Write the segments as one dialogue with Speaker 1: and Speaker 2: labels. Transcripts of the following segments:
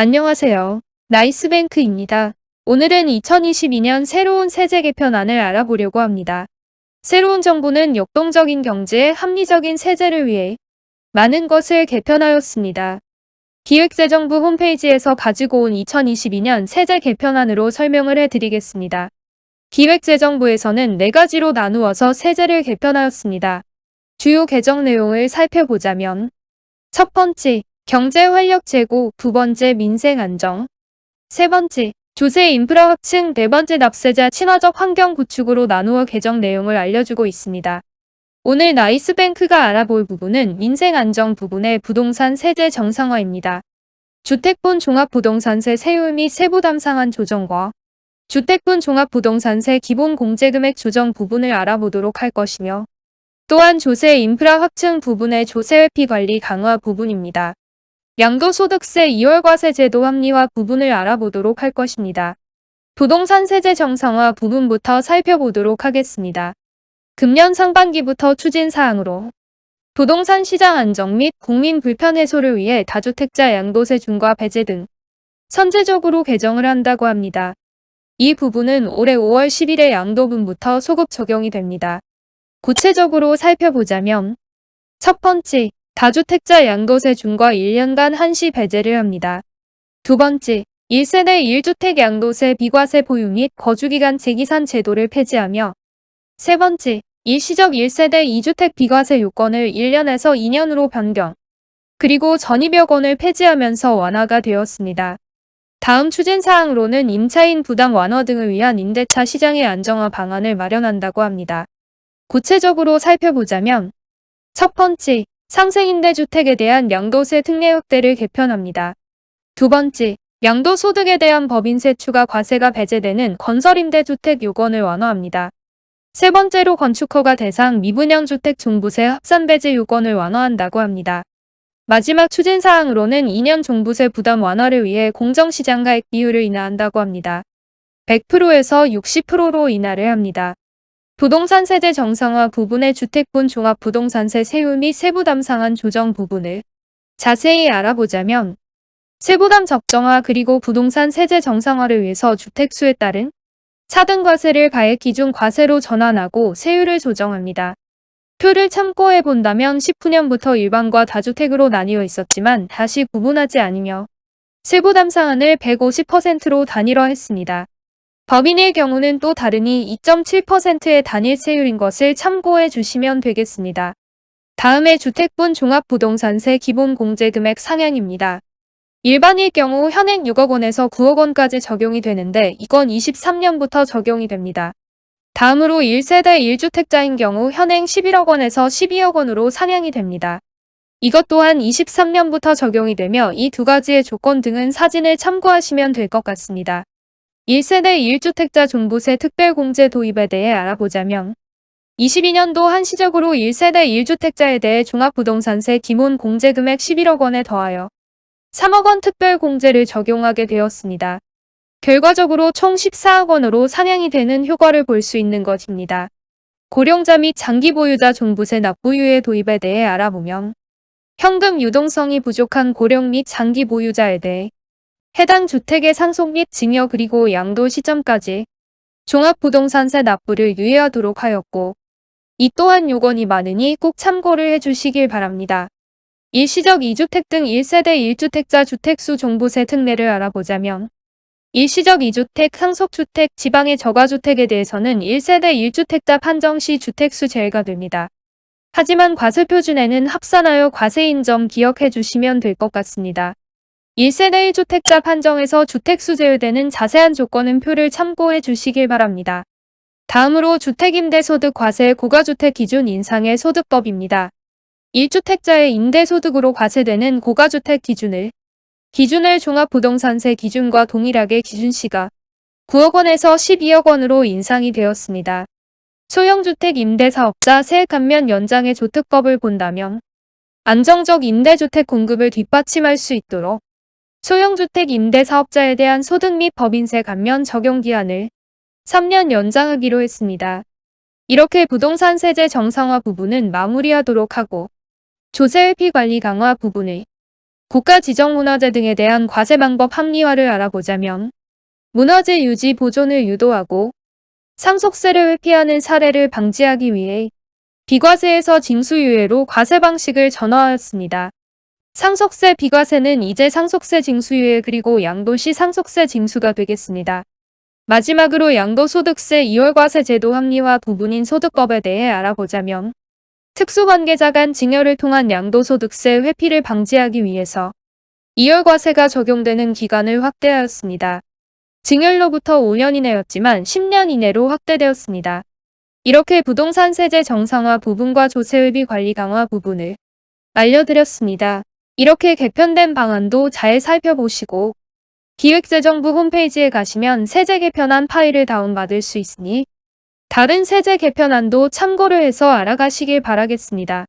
Speaker 1: 안녕하세요. 나이스뱅크입니다. 오늘은 2022년 새로운 세제 개편안을 알아보려고 합니다. 새로운 정부는 역동적인 경제에 합리적인 세제를 위해 많은 것을 개편하였습니다. 기획재정부 홈페이지에서 가지고 온 2022년 세제 개편안으로 설명을 해드리겠습니다. 기획재정부에서는 네 가지로 나누어서 세제를 개편하였습니다. 주요 개정 내용을 살펴보자면 첫 번째, 경제 활력 제고, 두 번째 민생 안정, 세 번째, 조세 인프라 확충, 네 번째 납세자 친화적 환경 구축으로 나누어 개정 내용을 알려주고 있습니다. 오늘 나이스뱅크가 알아볼 부분은 민생 안정 부분의 부동산 세제 정상화입니다. 주택분 종합부동산세 세율 및 세부담 상한 조정과 주택분 종합부동산세 기본 공제금액 조정 부분을 알아보도록 할 것이며 또한 조세 인프라 확충 부분의 조세 회피 관리 강화 부분입니다. 양도소득세 2월과세 제도 합리화 부분을 알아보도록 할 것입니다. 부동산 세제 정상화 부분부터 살펴보도록 하겠습니다. 금년 상반기부터 추진 사항으로 부동산 시장 안정 및 국민 불편 해소를 위해 다주택자 양도세 중과 배제 등 선제적으로 개정을 한다고 합니다. 이 부분은 올해 5월 10일에 양도분부터 소급 적용이 됩니다. 구체적으로 살펴보자면 첫 번째, 다주택자 양도세 중과 1년간 한시 배제를 합니다. 두 번째, 1세대 1주택 양도세 비과세 보유 및 거주기간 재기산 제도를 폐지하며 세 번째, 일시적 1세대 2주택 비과세 요건을 1년에서 2년으로 변경 그리고 전입여 건을 폐지하면서 완화가 되었습니다. 다음 추진 사항으로는 임차인 부담 완화 등을 위한 임대차 시장의 안정화 방안을 마련한다고 합니다. 구체적으로 살펴보자면 첫 번째, 상생임대주택에 대한 양도세 특례 확대를 개편합니다. 두 번째, 양도소득에 대한 법인세 추가 과세가 배제되는 건설임대주택 요건을 완화합니다. 세 번째로 건축허가 대상 미분양 주택 종부세 합산 배제 요건을 완화한다고 합니다. 마지막 추진 사항으로는 2년 종부세 부담 완화를 위해 공정시장 가액 비율을 인하한다고 합니다. 100%에서 60%로 인하를 합니다. 부동산 세제 정상화 부분의 주택분 종합부동산세 세율 및 세부담 상한 조정 부분을 자세히 알아보자면 세부담 적정화 그리고 부동산 세제 정상화를 위해서 주택수에 따른 차등과세를 가액 기준 과세로 전환하고 세율을 조정합니다. 표를 참고해 본다면 19년부터 일반과 다주택으로 나뉘어 있었지만 다시 구분하지 않으며 세부담 상한을 150%로 단일화했습니다. 법인의 경우는 또 다르니 2.7%의 단일 세율인 것을 참고해 주시면 되겠습니다. 다음에 주택분 종합부동산세 기본 공제금액 상향입니다. 일반일 경우 현행 6억 원에서 9억 원까지 적용이 되는데 이건 23년부터 적용이 됩니다. 다음으로 1세대 1주택자인 경우 현행 11억 원에서 12억 원으로 상향이 됩니다. 이것 또한 23년부터 적용이 되며 이 두 가지의 조건 등은 사진을 참고하시면 될 것 같습니다. 1세대 1주택자 종부세 특별공제 도입에 대해 알아보자면 22년도 한시적으로 1세대 1주택자에 대해 종합부동산세 기본 공제금액 11억 원에 더하여 3억 원 특별공제를 적용하게 되었습니다. 결과적으로 총 14억 원으로 상향이 되는 효과를 볼 수 있는 것입니다. 고령자 및 장기 보유자 종부세 납부유예 도입에 대해 알아보면 현금 유동성이 부족한 고령 및 장기 보유자에 대해 해당 주택의 상속 및 증여 그리고 양도 시점까지 종합부동산세 납부를 유예하도록 하였고 이 또한 요건이 많으니 꼭 참고를 해주시길 바랍니다. 일시적 2주택 등 1세대 1주택자 주택수 종부세 특례를 알아보자면 일시적 2주택, 상속주택, 지방의 저가주택에 대해서는 1세대 1주택자 판정 시 주택수 제외가 됩니다. 하지만 과세표준에는 합산하여 과세인 점 기억해 주시면 될 것 같습니다. 1세대 1주택자 판정에서 주택 수 제외되는 자세한 조건은 표를 참고해 주시길 바랍니다. 다음으로 주택임대소득 과세 고가주택 기준 인상의 소득법입니다. 1주택자의 임대소득으로 과세되는 고가주택 기준을 기준을 종합부동산세 기준과 동일하게 기준시가 9억 원에서 12억 원으로 인상이 되었습니다. 소형주택 임대사업자 세액 감면 연장의 조특법을 본다면 안정적 임대주택 공급을 뒷받침할 수 있도록 소형주택 임대사업자에 대한 소득 및 법인세 감면 적용 기한을 3년 연장하기로 했습니다. 이렇게 부동산 세제 정상화 부분은 마무리하도록 하고 조세 회피 관리 강화 부분을 국가 지정 문화재 등에 대한 과세 방법 합리화를 알아보자면 문화재 유지 보존을 유도하고 상속세를 회피하는 사례를 방지하기 위해 비과세에서 징수유예로 과세 방식을 전환하였습니다. 상속세 비과세는 이제 상속세 징수유예 그리고 양도시 상속세 징수가 되겠습니다. 마지막으로 양도소득세 2월과세 제도 합리화 부분인 소득법에 대해 알아보자면 특수관계자 간 증여를 통한 양도소득세 회피를 방지하기 위해서 2월과세가 적용되는 기간을 확대하였습니다. 증여로부터 5년 이내였지만 10년 이내로 확대되었습니다. 이렇게 부동산 세제 정상화 부분과 조세회비 관리 강화 부분을 알려드렸습니다. 이렇게 개편된 방안도 잘 살펴보시고 기획재정부 홈페이지에 가시면 세제 개편안 파일을 다운받을 수 있으니 다른 세제 개편안도 참고를 해서 알아가시길 바라겠습니다.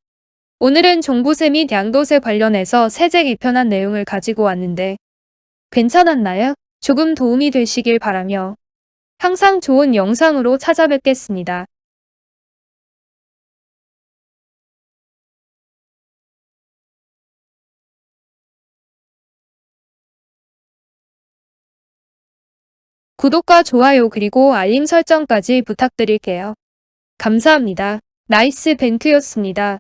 Speaker 1: 오늘은 종부세 및 양도세 관련해서 세제 개편안 내용을 가지고 왔는데 괜찮았나요? 조금 도움이 되시길 바라며 항상 좋은 영상으로 찾아뵙겠습니다. 구독과 좋아요 그리고 알림 설정까지 부탁드릴게요. 감사합니다. 나이스 뱅크였습니다.